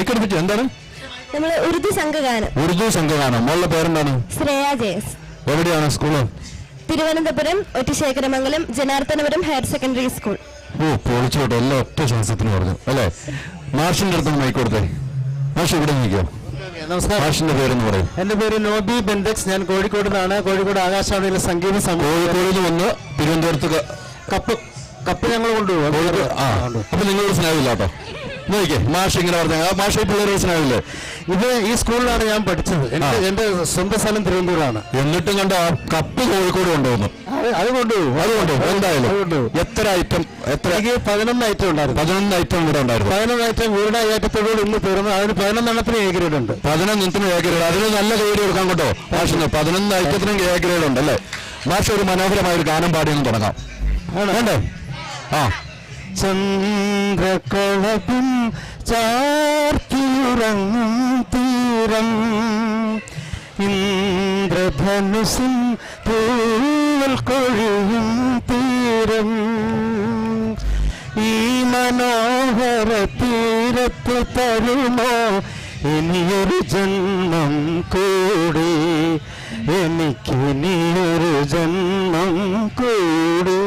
മൈക്കടുപ്പിച്ചു എന്താണ്? നമ്മൾ ഉറുദു സംഘഗാനം. ഉറുദു സംഘഗാനം. മോളുടെ പേരെന്താണ്? ശ്രേയ ജയസ് എവിടെയാണ് school? Thiruvananthapuram Ottasekharamangalam Janardhanapuram higher secondary school. ഓ പൊളിച്ചോട്ടെ. എല്ലാം ഒറ്റ ശ്വാസത്തിന് പറഞ്ഞു. അല്ലേ? മാഷിന്റെ അടുത്ത് മൈക്ക് കൊടുത്തേ. മാഷ് ഇവിടെ നിൽക്കോ നമസ്കാരം. മാഷിന്റെ പേരെന്ന് പറയും. എന്റെ പേര് നോബി ബെൻഡക്സ്. ഞാൻ കോഴിക്കോട് നിന്നാണ്. കോഴിക്കോട് ആകാശവാണിയിലെ സംഗീത സംഘം കോഴിക്കോട് വന്ന് തിരുവനന്തപുരത്ത് കപ്പ് കപ്പ് ഞങ്ങൾ കൊണ്ടുപോകും. അപ്പൊ നിങ്ങളൊരു സ്നേഹമില്ല കേട്ടോ നോക്കിക്കേ മാഷ് ഇങ്ങനെ പറഞ്ഞു. ആ മാഷ് ഈ പിള്ളേരെ സ്നേഹമില്ലേ ഇത് ഈ സ്കൂളിലാണ് ഞാൻ പഠിച്ചത്. എന്റെ എന്റെ സ്വന്തം സ്ഥലം തിരുവനന്തപുരമാണ്. എന്നിട്ടും കണ്ട ആ കപ്പ് കോഴിക്കോട് കൊണ്ടുവന്നു. അത് കൊണ്ടുപോകും അത് കൊണ്ടുപോകും എന്തായാലും എത്ര ഐറ്റം എത്ര പതിനൊന്ന് ഐറ്റം ഉണ്ടായിരുന്നു. പതിനൊന്ന് ഐറ്റം കൂടെ ഉണ്ടായിരുന്നു. പതിനൊന്ന് ഐറ്റം വീടാ ഐറ്റത്തോടുകൂടി ഇന്ന് തീർന്നു അതിന് പതിനൊന്നെണ്ണത്തിന് എ ഗ്രേഡ് ഉണ്ട്. പതിനൊന്നെണ്ണത്തിന് എ ഗ്രേഡ് അതിന് നല്ല ഗ്രേഡ് കൊടുക്കാൻ കേട്ടോ. മാഷിന് പതിനൊന്ന് ഐറ്റത്തിനും എ ഗ്രേഡ് ഉണ്ട് അല്ലേ? മാഷ് ഒരു മനോഹരമായ ഒരു ഗാനം പാടിയെന്ന് തുടങ്ങാം. വേണ്ടേ? ആ. ചന്ദ്രകളപും ചാർത്തിയുറങ്ങും തീരം. ഇന്ദ്രധനുസും പൂവൽ കൊഴിയും തീരം. ഈ മനോഹര തീരത്ത് തരുമോ? ഇനിയൊരു ജന്മം കൂടി. എനിക്കിനിയൊരു ജന്മം കൂടി.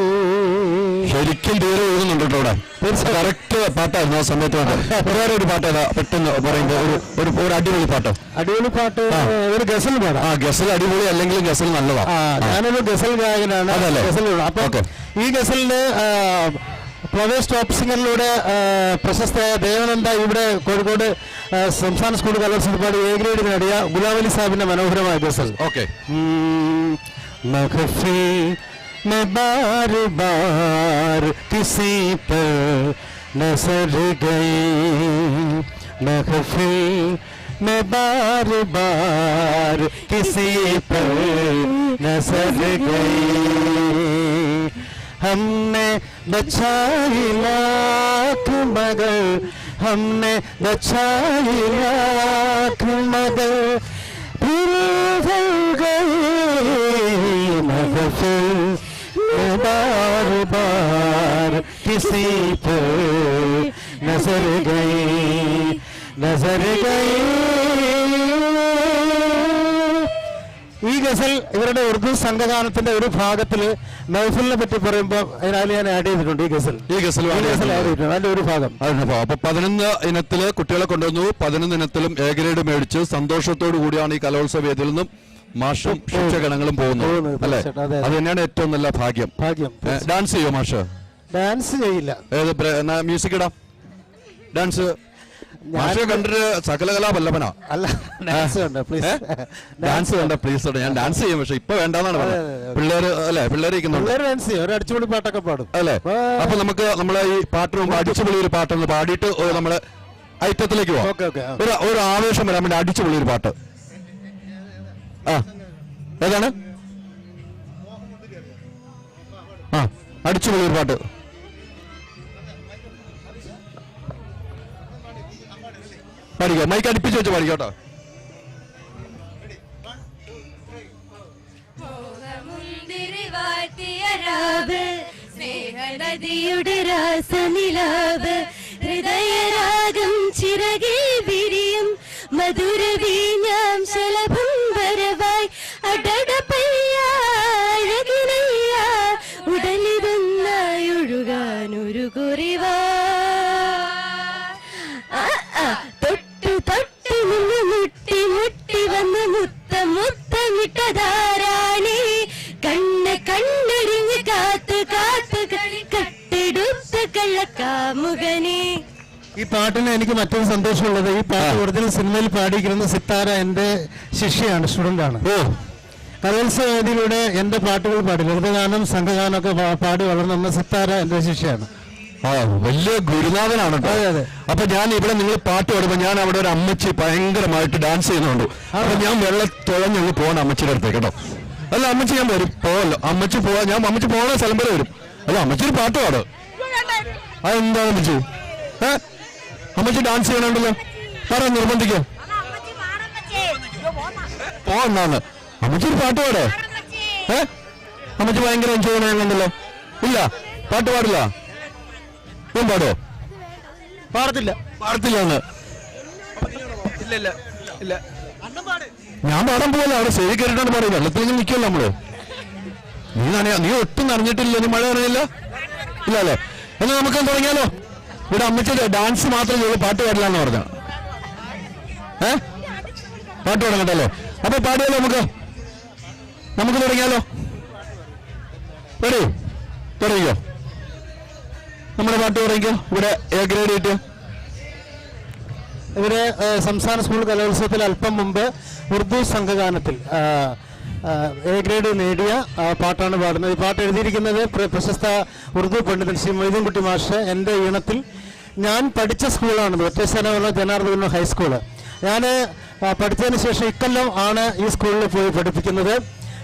ഇത്രയും തീരെ ഒഴുകുന്നുണ്ട് കേട്ടോ ഇവിടെ കറക്റ്റ് പാട്ടായിരുന്നു ആ സമയത്ത് വേറെ ഒരു പാട്ട്. ഏതാ പെട്ടെന്ന് പറയുമ്പോൾ ഒരു ഒരു അടിപൊളി പാട്ട്. അടിപൊളി പാട്ട് ഒരു ഗസൽ പാടാം. ആ ഗസൽ അടിപൊളി അല്ലെങ്കിൽ ഗസൽ നല്ലതാ. ഞാനൊരു ഗസൽ ഗായകനാണ്. ഗസൽ അപ്പൊ ഈ ഗസലിന് പ്രവേശ് ടോപ്പ് സിംഗറിലൂടെ പ്രശസ്തയായ ദേവനന്ദ ഇവിടെ കോഴിക്കോട് സംസ്ഥാന സ്കൂൾ കലോത്സവപ്പാട് എ ഗ്രേഡ് നേടിയ ഗുലാവലി സാഹിബിന്റെ മനോഹരമായ ഗസൽ. ഓക്കെ. में बार बार किसी पर नज़र गई। मैं महफिल मैं बार बार किसी पर नज़र गई। हमने बचाई लाख मगर, हमने बचाई लाख मगर फिर गई। महफिल में बार बार किसी पर नजर गई नजर गई ഈ ഗസൽ ഇവരുടെ ഉറുദു സംഘഗാനത്തിന്റെ ഒരു ഭാഗത്തിൽ മഹഫിലിനെ പറ്റി പറയുമ്പോൾ അതിനാല് ഞാൻ ആഡ് ചെയ്തിട്ടുണ്ട് ഈ ഗസൽ ഈ ഗസൽ ഈ ഗസൽ ആഡ് ചെയ്തിട്ടുണ്ട് അതിന്റെ ഒരു ഭാഗം അതിനപ്പോ അപ്പൊ പതിനൊന്ന് ഇനത്തില് കുട്ടികളെ കൊണ്ടുവന്നു പതിനൊന്ന് ഇനത്തിലും എ ഗ്രേഡ് മേടിച്ച് സന്തോഷത്തോടു കൂടിയാണ് ഈ കലോത്സവ വേദിയിൽ നിന്നും മാഷും ശിക്ഷകണങ്ങളും പോകുന്നു അല്ലെ? അതെ, തന്നെയാണ് ഏറ്റവും നല്ല ഭാഗ്യം. ഭാഗ്യം ഡാൻസ് ചെയ്യോ മാഷ്? ഡാൻസ് ചെയ്യില്ല. ഏത് മ്യൂസിക് ഇടാം? ഡാൻസ്? മാഷെ കണ്ടിട്ട് സകലകലാ വല്ലഭനാ. അല്ല ഡാൻസ് ഉണ്ട് പ്ലീസ് ഡാൻസ് വേണ്ട പ്ലീസ് ഞാൻ ഡാൻസ് ചെയ്യും പക്ഷെ ഇപ്പൊ വേണ്ടെന്നാണ് പറഞ്ഞത്. പിള്ളേര് അല്ലെ? പിള്ളേര് ഡാൻസ് ചെയ്യും. ഒരു അടിച്ചുപൊളി പാട്ടൊക്കെ പാടും. അല്ലെ. അപ്പൊ നമുക്ക് നമ്മളെ ഈ പാട്ട് മുമ്പ് അടിച്ചുപൊളി ഒരു പാട്ടൊന്ന് പാടിയിട്ട് നമ്മൾ ഐറ്റത്തിലേക്ക് ഓക്കെ ഒരു ഒരു ആവേശം വരാൻ വേണ്ടി അടിച്ചുപൊളി ഒരു പാട്ട്. ആ ഏതാണ്? ആ അടിച്ചുപൊളി ഒരു പാട്ട്. പാടിക്കോ? മൈക്ക് അടുപ്പിച്ച് വെച്ച് പാടിക്കോട്ടോ സ്നേഹനദിയുടെ രാസനിലാവ് ഹൃദയരാഗം ചിറകിൽ വിരിയും മധുര വീഞ്ഞാം ശലഭം പാട്ടിന് എനിക്ക് മറ്റൊരു സന്തോഷമുള്ളത്. ഈ പാട്ട് ഒറിജിനൽ സിനിമയിൽ പാടിയിരിക്കുന്ന സിത്താര എന്റെ ശിഷ്യയാണ് സ്റ്റുഡന്റ് ആണ് എന്റെ കലോത്സവ വേദിയിലൂടെ എന്റെ പാട്ടുകൾ പാടി. ലളിതഗാനം സംഘഗാനം ഒക്കെ പാടി വളർന്നു വന്ന സിത്താര എന്റെ ശിഷ്യയാണ്. ആ വലിയ ഗുരുനാഥനാണ് കേട്ടോ. അതെ, അതെ. അപ്പൊ ഞാൻ ഇവിടെ നിങ്ങൾ പാട്ട് പാടുമ്പോ ഞാൻ അവിടെ ഒരു അമ്മച്ചി ഭയങ്കരമായിട്ട് ഡാൻസ് ചെയ്യുന്നുണ്ട്. അപ്പൊ ഞാൻ വെള്ളം തുഴഞ്ഞങ്ങ് പോകണം അമ്മച്ചിയുടെ അടുത്തേക്ക് കേട്ടോ. അല്ല അമ്മച്ചി ഞാൻ വരും. പോവല്ലോ. അമ്മച്ചി പോവാ ഞാൻ അമ്മച്ചി പോകണ സ്ഥലം വരെ വരും. അല്ല അമ്മച്ചി ഒരു പാട്ട് പാടും. അതെന്താണ് അമ്മച്ചി? ഏ? അമ്മച്ചി ഡാൻസ് ചെയ്യണുണ്ടല്ലോ. പറ നിർബന്ധിക്കോ? പോന്നാണ് അമ്മച്ചി ഒരു പാട്ട് പാടേ. ഏ? അമ്മച്ചി ഭയങ്കര എൻജോയ് ചെയ്യണമെന്നുണ്ടല്ലോ ഇല്ല പാട്ട് പാടില്ല. ഞാൻ പാടോ പാടത്തില്ല. പാടത്തില്ലാന്ന്. ഇല്ല. ഇല്ല ഇല്ല ഞാൻ പാടാൻ പോകല്ല അവിടെ സേവി കയറിയിട്ടാണ് പറയുന്നത്. വെള്ളത്തിൽ നിൽക്കുമല്ലോ നമ്മൾ. നീ നനയാ നീ ഒട്ടും നനഞ്ഞിട്ടില്ല നീ മഴ നനയില്ല? ഇല്ല അല്ലേ? എന്നാ നമുക്ക് തുടങ്ങിയാലോ? ഇവിടെ അമ്മച്ചി ഡാൻസ് മാത്രമേ ചെയ്യുള്ളൂ പാട്ട് പാടില്ല എന്ന് പറഞ്ഞ. ഏ? പാട്ട് തുടങ്ങട്ടല്ലേ അപ്പൊ പാടിയാലോ നമുക്ക്? നമുക്ക് തുടങ്ങിയാലോ? റെഡി തുടങ്ങിക്കോ. നമ്മുടെ പാട്ട് തുടങ്ങിക്കോ. ഇവിടെ എ ഗ്രേഡ് കിട്ടിയോ? ഇവർ സംസ്ഥാന സ്കൂൾ കലോത്സവത്തിൽ അല്പം മുമ്പ് ഉറുദു സംഘഗാനത്തിൽ എ ഗ്രേഡ് നേടിയ പാട്ടാണ് പാടുന്നത്. പാട്ട് എഴുതിയിരിക്കുന്നത് പ്ര- പ്രശസ്ത ഉറുദു പണ്ഡിതൻ ശ്രീ മൊയ്തീൻകുട്ടി മാഷ്. എന്റെ ഈണത്തിൽ ഞാൻ പഠിച്ച സ്കൂളാണിത് ഒറ്റശനമുള്ള ജനാർദ്ദന ഹൈസ്കൂൾ ഞാൻ പഠിച്ചതിന് ശേഷം ഇക്കൊല്ലം ആണ് ഈ സ്കൂളിൽ പോയി പഠിപ്പിക്കുന്നത്.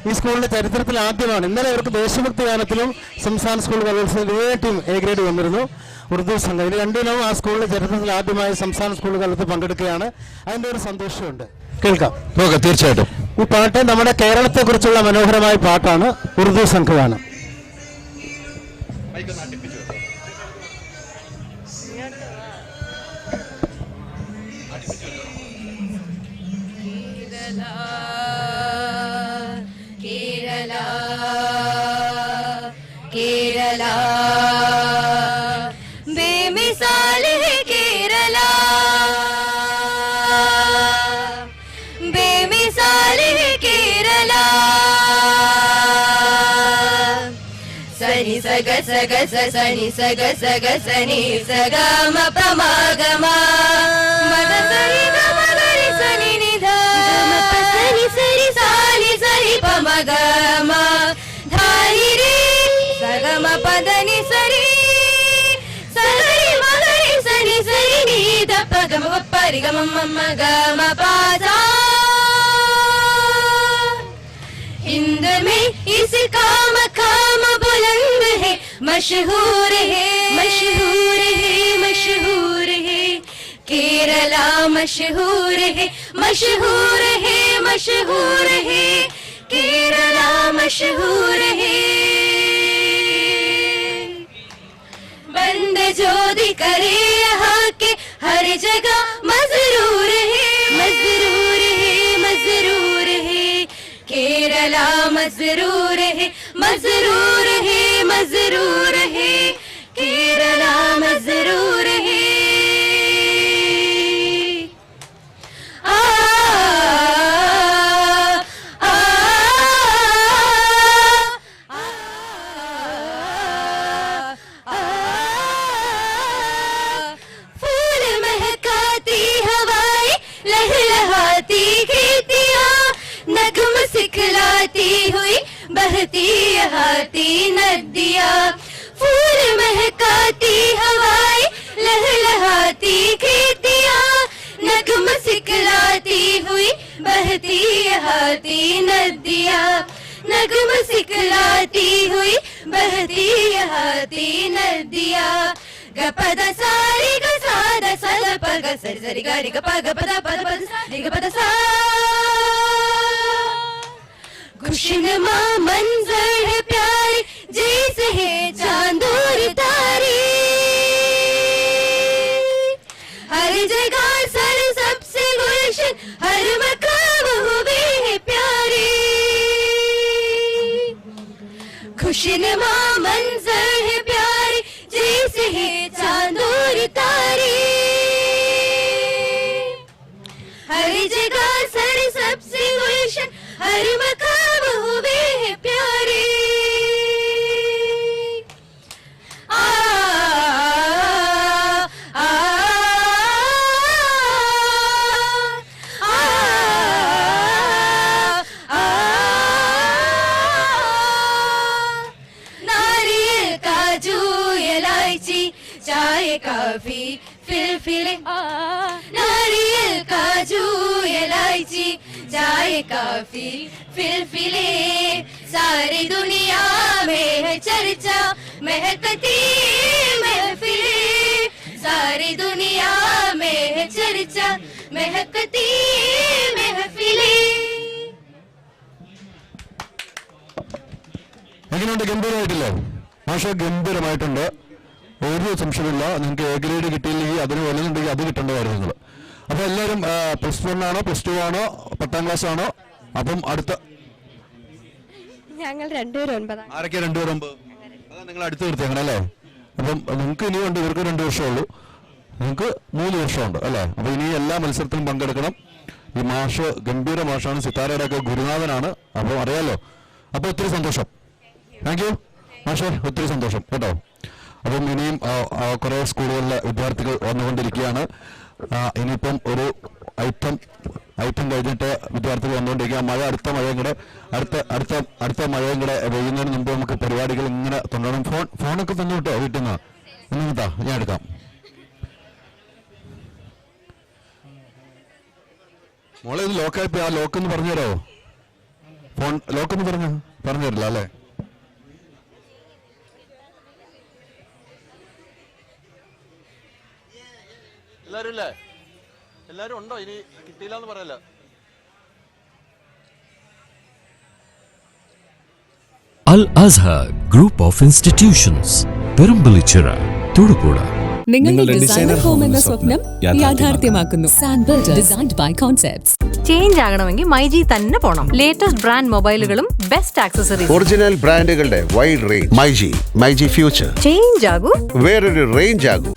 ഈ സ്കൂളിന്റെ ചരിത്രത്തിൽ ആദ്യമാണ്. ഇന്നലെ ഇവർക്ക് ദേശഭക്തി ഗാനത്തിലും സംസ്ഥാന സ്കൂൾ കലോത്സവത്തിൽ ഇതേ ടീം എ ഗ്രേഡ് വന്നിരുന്നു. ഉറുദു സംഘം. ഇത് രണ്ടിനും ആ സ്കൂളിലെ ചരിത്രത്തിൽ ആദ്യമായി സംസ്ഥാന സ്കൂൾ കാലത്ത് പങ്കെടുക്കുകയാണ്. അതിന്റെ ഒരു സന്തോഷമുണ്ട്. കേൾക്കാം. ഓക്കെ തീർച്ചയായിട്ടും. ഈ പാട്ട് നമ്മുടെ കേരളത്തെക്കുറിച്ചുള്ള മനോഹരമായ പാട്ടാണ് ഉറുദു സംഘഗാനം. केरला. बेमिसाल हे केरला. बेमिसाल हे केरला. सनि सग सग सनि सग सग सनि सग म पमा गमा मद सनि गम गरि सनि निध सनि सरि ग सरि धारी गमा ಮ ಪದನಿ ಸರಿ ಸರಿ ಮಗರಿ ಸನಿ ಸರಿ गम ದಪ್ಪ ಗಮ ಪರಿ ಗಮ ಮಮ್ಮ ಗಮ ಪಾದ हिंद में इस काम काम बुलंद है, मशहूर है मशहूर है मशहूर है। केरला मशहूर है मशहूर है मशहूर है। केरला मशहूर है। बंद जो करे यहाँ के हर जगह मजरूर है। मजरूर है मजरूर है। केरला मजरूर है मजरूर है, मजरूर बहती हाथी नदिया। फूल महकाती हवाएँ, लहलहाती खेतिया। नगम सिकलाती हुई बहती हाथी नदिया। नगम सिकलाती हुई बहती हाथी नदिया। गपद सारी गसाद सल पग, सरी सरी गारी गपा గ पद पद सारी गपद సరి खुशनुमा मंजर है प्यारे जैसे है चाँद और तारे। हर जगह सर सबसे गुलशन, हर मकाम हुए है प्यारे। खुशनुमा मंजर है प्यारे जैसे है चाँद और तारे। हर जगह सर सबसे गुलशन हर मकाम हुए हैं प्यारे आ आ आ नारियल काजू इलायची चाय काफी फिलफिले नारियल काजू इलायची चाय काफी फिलफिले सारी दुनिया में है चर्चा महकती महफिले सारी दुनिया में है चर्चा महकती महफिले എങ്ങനെയുണ്ട് ഗംഭീരമായിട്ടില്ലേ ഭാഷ ഗംഭീരമായിട്ടുണ്ട് ഒരു സംശയമില്ല നിങ്ങൾക്ക് എ ഗ്രേഡ് കിട്ടിയില്ലെങ്കിൽ അതിന് വലുതുണ്ടെങ്കിൽ അത് കിട്ടേണ്ടതായിരുന്നു നിങ്ങൾ അപ്പോൾ എല്ലാവരും പ്ലസ് വൺ ആണോ പ്ലസ് ടു ആണോ പത്താം ക്ലാസ് ആണോ? അപ്പം അടുത്ത ഞങ്ങൾ രണ്ടുപേരും ഒൻപതാം ആരൊക്കെ രണ്ടുപേരും ഒമ്പത്? അതാ നിങ്ങൾ അടുത്ത് നിർത്തിയാണ് അല്ലേ? അപ്പം നിങ്ങൾക്ക് ഇനിയുണ്ട് ഇവർക്ക് രണ്ട് വർഷമുള്ളൂ നിങ്ങൾക്ക് മൂന്ന് വർഷമുണ്ട് അല്ലേ? അപ്പോൾ ഇനി എല്ലാ മത്സരത്തിലും പങ്കെടുക്കണം. ഈ മാഷ് ഗംഭീര മാഷാണ് സിത്താരയുടെ ഒക്കെ ഗുരുനാഥനാണ്. അപ്പോൾ അറിയാലോ. അപ്പോൾ ഒത്തിരി സന്തോഷം. താങ്ക് യു മാഷേ ഒത്തിരി സന്തോഷം. കേട്ടോ. അപ്പം ഇനിയും കുറേ സ്കൂളുകളിലെ വിദ്യാർത്ഥികൾ വന്നുകൊണ്ടിരിക്കുകയാണ്. ഇനിയിപ്പം ഒരു ഐറ്റം ഐറ്റം കഴിഞ്ഞിട്ട് വിദ്യാർത്ഥികൾ വന്നുകൊണ്ടിരിക്കുക. മഴ അടുത്ത മഴയും കൂടെ അടുത്ത അടുത്ത അടുത്ത മഴയും കൂടെ പെയ്യുന്നതിന് മുമ്പ് നമുക്ക് പരിപാടികൾ ഇങ്ങനെ തുടങ്ങണം ഫോൺ ഫോണൊക്കെ തന്നു കേട്ടോ വീട്ടിൽ നിന്ന്? ഞാൻ എടുക്കാം. മോളെ ഇത് ലോക്കായി ആ ലോക്ക് ഒന്ന് പറഞ്ഞു തരാമോ ഫോൺ ലോക്ക് ഒന്ന് പറഞ്ഞു പറഞ്ഞു തരില്ല അല്ലേ? എല്ലാരും ഇല്ലേ എല്ലാരും ഉണ്ടോ? ഇനി കിട്ടിയില്ല എന്ന് പറയല്ല? Al Azhar group of institutions Perumpillichira Thodupuzha. നിങ്ങളുടെ ഡിസൈനർ ഹോം എന്ന സ്വപ്നം യാഥാർത്ഥ്യമാക്കുന്നു. ഡിസൈൻഡ് ബൈ കോൺസെപ്റ്റ്സ് ചേഞ്ച് ആകണമെങ്കിൽ മൈജി തന്നെ പോണം. ലേറ്റസ്റ്റ് ബ്രാൻഡ് മൊബൈലുകളും ബെസ്റ്റ് ആക്സസറീസ് ഒറിജിനൽ ബ്രാൻഡുകളുടെ wide range myG myG future change ആകൂ. വേറൊരു റേഞ്ച് ആകും.